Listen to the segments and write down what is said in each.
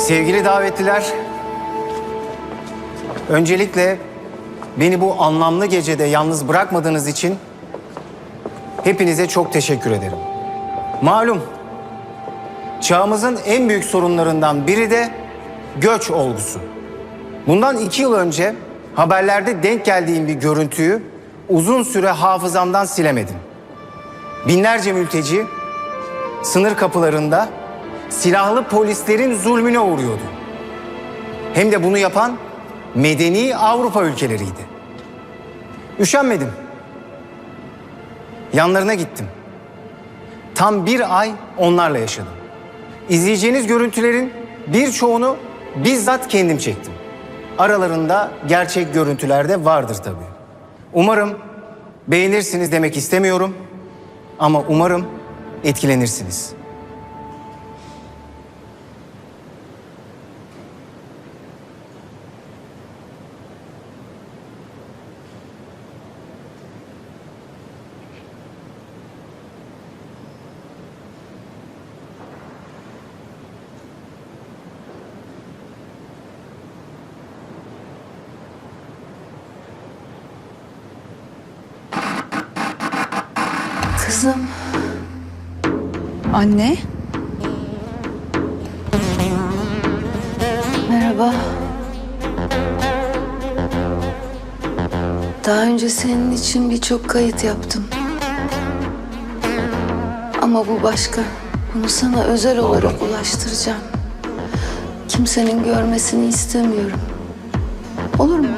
Sevgili davetliler, öncelikle beni bu anlamlı gecede yalnız bırakmadığınız için hepinize çok teşekkür ederim. Malum, çağımızın en büyük sorunlarından biri de göç olgusu. Bundan iki yıl önce haberlerde denk geldiğim bir görüntüyü uzun süre hafızamdan silemedim. Binlerce mülteci sınır kapılarında silahlı polislerin zulmüne uğruyordu. Hem de bunu yapan medeni Avrupa ülkeleriydi. Üşenmedim. Yanlarına gittim. Tam bir ay onlarla yaşadım. İzleyeceğiniz görüntülerin birçoğunu bizzat kendim çektim. Aralarında gerçek görüntüler de vardır tabii. Umarım beğenirsiniz demek istemiyorum ama umarım etkilenirsiniz. Kızım. Anne, Merhaba. Daha önce senin için birçok kayıt yaptım. Ama bu başka. Bunu sana özel olarak ulaştıracağım. Kimsenin görmesini istemiyorum. Olur mu?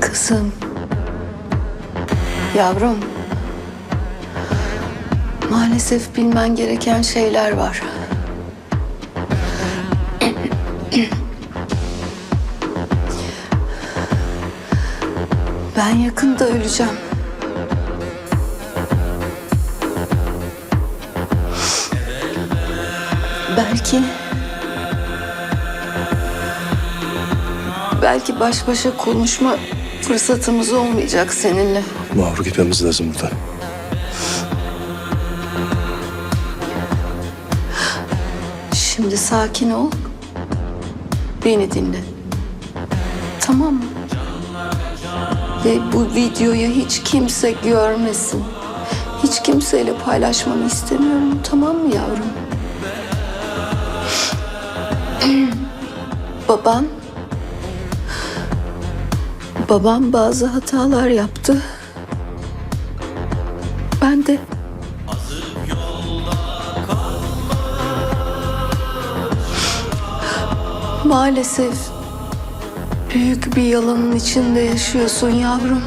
Kızım. Yavrum. Maalesef bilmen gereken şeyler var. Ben yakında öleceğim. Belki... Belki baş başa konuşma fırsatımız olmayacak seninle. Mahvur gitmemiz lazım buradan. Şimdi sakin ol. Beni dinle. Tamam mı? Ve bu videoyu hiç kimse görmesin. Hiç kimseyle paylaşmanı istemiyorum. Tamam mı yavrum? Baban... Babam bazı hatalar yaptı. Ben de Maalesef büyük bir yalanın içinde yaşıyorsun yavrum.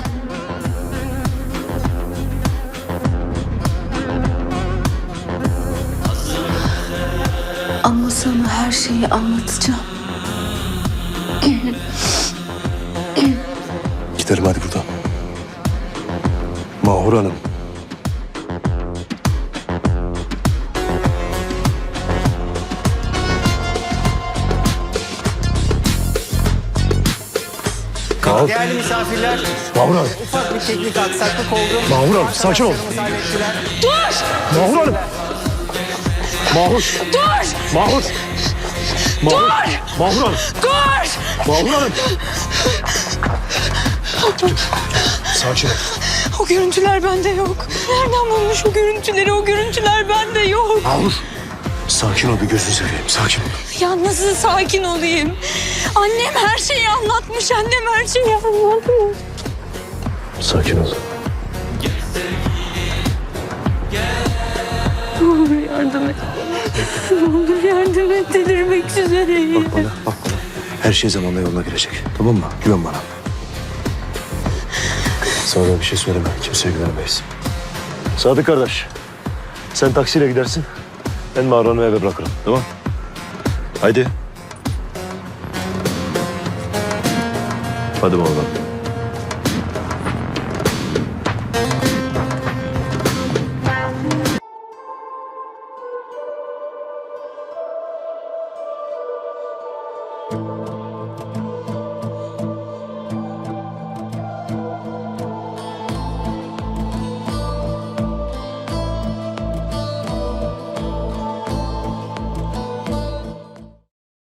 Ama sana her şeyi anlatacağım. Gidelim hadi buradan. Mahur Hanım. Kalk. Değerli misafirler, Mahur Hanım. ufak bir teknik aksaklık oldu. Mahur Hanım, sakin ol. Arkadaşlarımız hallettiler. Mahur Hanım. Mahur. Dur. Mahur. Mahur. Mahur Hanım. Dur. Mahur Hanım. Sakin ol. o görüntüler bende yok. Nereden bulmuş o görüntüleri? O görüntüler bende yok. Mahur. Sakin ol bir gözünü seveyim. Sakin ol. Ya nasıl sakin olayım? Annem her şeyi anlatmış. Annem her şeyi anlatmış. Sakin ol. Ne olur yardım et. Ne olur yardım et. Delirmek üzereyim. Bak bana, bak bana. Her şey zamanla yoluna girecek. Tamam mı? Güven bana. Sana bir şey söyleme. Kimseye güvenemeyiz. Sadık kardeş. Sen taksiyle gidersin. Ben Mahran'ı eve bırakırım. Tamam? Haydi. Hadi bakalım.